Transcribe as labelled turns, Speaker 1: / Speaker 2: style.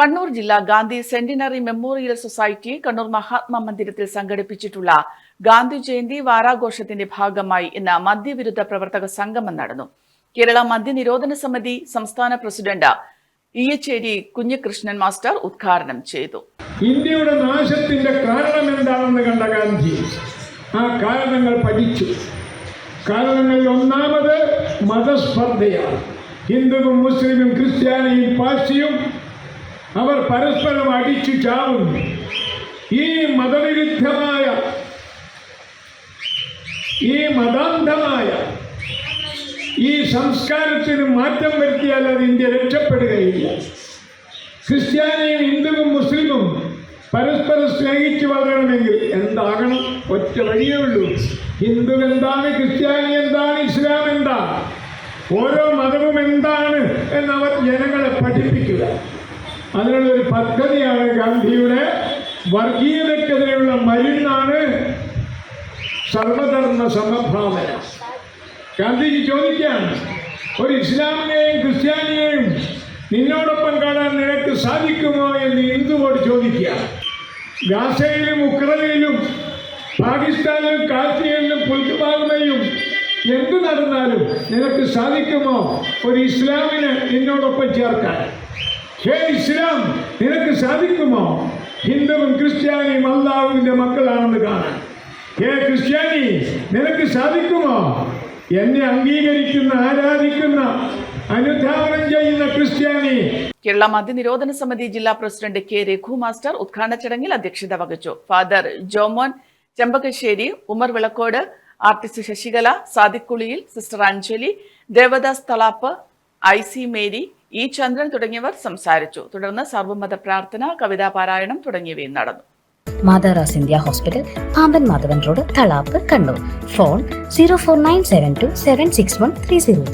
Speaker 1: കണ്ണൂർ ജില്ലാ Gandhi centenary memorial society Kannur Mahatma മന്ദിരത്തിൽ സംഘടിപ്പിച്ചിട്ടുള്ള ഗാന്ധി ജയന്തി വാരാഘോഷത്തിന്റെ ഭാഗമായി ഇന്ന് മദ്യവിരുദ്ധ പ്രവർത്തക സംഗമം നടന്നു. കേരള മദ്യനിരോധന സമിതി സംസ്ഥാന പ്രസിഡന്റ് ഇയച്ചേരി കുഞ്ഞികൃഷ്ണൻ മാസ്റ്റർ ഉദ്ഘാടനം ചെയ്തു.
Speaker 2: ഇന്ത്യയുടെ നാശത്തിന്റെ കാരണം എന്താണെന്ന് കണ്ട ഗാന്ധി ആ കാരണങ്ങൾ പഠിച്ചു. കാരണങ്ങളിൽ ഒന്നാമത് മതസ്പർദ്ധയാണ്. ഹിന്ദുവും മുസ്ലിമും ക്രിസ്ത്യാനിയും പാഴ്സിയും അവർ പരസ്പരം അടിച്ചു ചാവും. ഈ മതവിരുദ്ധമായ ഈ മതാന്ധമായ ഈ സംസ്കാരത്തിന് മാറ്റം വരുത്തിയാൽ അത് ഇന്ത്യ രക്ഷപ്പെടുകയില്ല. ക്രിസ്ത്യാനിയും ഹിന്ദുവും മുസ്ലിമും പരസ്പരം സ്നേഹിച്ച് വളരണമെങ്കിൽ എന്താകണം? ഒറ്റ വഴിയേ ഉള്ളൂ. ഹിന്ദു എന്താണ് ക്രിസ്ത്യാനി എന്താണ് ഇസ്ലാം എന്താ ഓരോ മതവും എന്താണ് എന്നവർ ജനങ്ങളെ പഠിപ്പിക്കുക. അതിനുള്ള ഒരു പദ്ധതിയാണ് ഗാന്ധിയുടെ വർഗീയതയ്ക്കെതിരെയുള്ള മരുന്നാണ് സർവധർമ്മ സമഭാവന. ഗാന്ധിജി ചോദിക്കുകയാണ് ഒരു ഇസ്ലാമിനെയും ക്രിസ്ത്യാനിയെയും നിന്നോടൊപ്പം കാണാൻ നിനക്ക് സാധിക്കുമോ എന്ന് ഹിന്ദുവോട് ചോദിക്കുക ഗാസയിലും ഉക്രൈനിലും പാകിസ്ഥാനിലും കാശ്മീരിലും പുൽക്കുമാകുമയും എന്ത് നടന്നാലും നിനക്ക് സാധിക്കുമോ ഒരു ഇസ്ലാമിനെ നിന്നോടൊപ്പം ചേർക്കാൻ? ഹേ ഇസ്ലാം നിനക്ക് സാധിക്കുമോ? ഹിന്ദുവും ക്രിസ്ത്യാനിയും അള്ളാഹുവിന്റെ മക്കളാണെന്ന് കാണാൻ. ഹേ ക്രിസ്ത്യാനി നിനക്ക് സാധിക്കുമോ? എന്നെ അംഗീകരിക്കുന്ന ആരാധിക്കുന്ന അനുധാവനം ചെയ്യുന്ന ക്രിസ്ത്യാനി.
Speaker 1: കേരള മദ്യനിരോധന സമിതി ജില്ലാ പ്രസിഡന്റ് കെ രഘു മാസ്റ്റർ ഉദ്ഘാടന ചടങ്ങിൽ അധ്യക്ഷത വഹിച്ചു. Father Jomon Chembakassery Umar Vilakkode artist Sasikala സാദിക്കുളിയിൽ sister Anjali Devadas Thalap I C Mary E Chandran തുടങ്ങിയവർ സംസാരിച്ചു. തുടർന്ന് സർവമത പ്രാർത്ഥന കവിതാ പാരായണം തുടങ്ങിയവയും നടന്നു.
Speaker 3: മാതാറാസ് India hospital Pamban Madhavan road Thalap Kannur. Phone zero four nine seven two seven six one three zero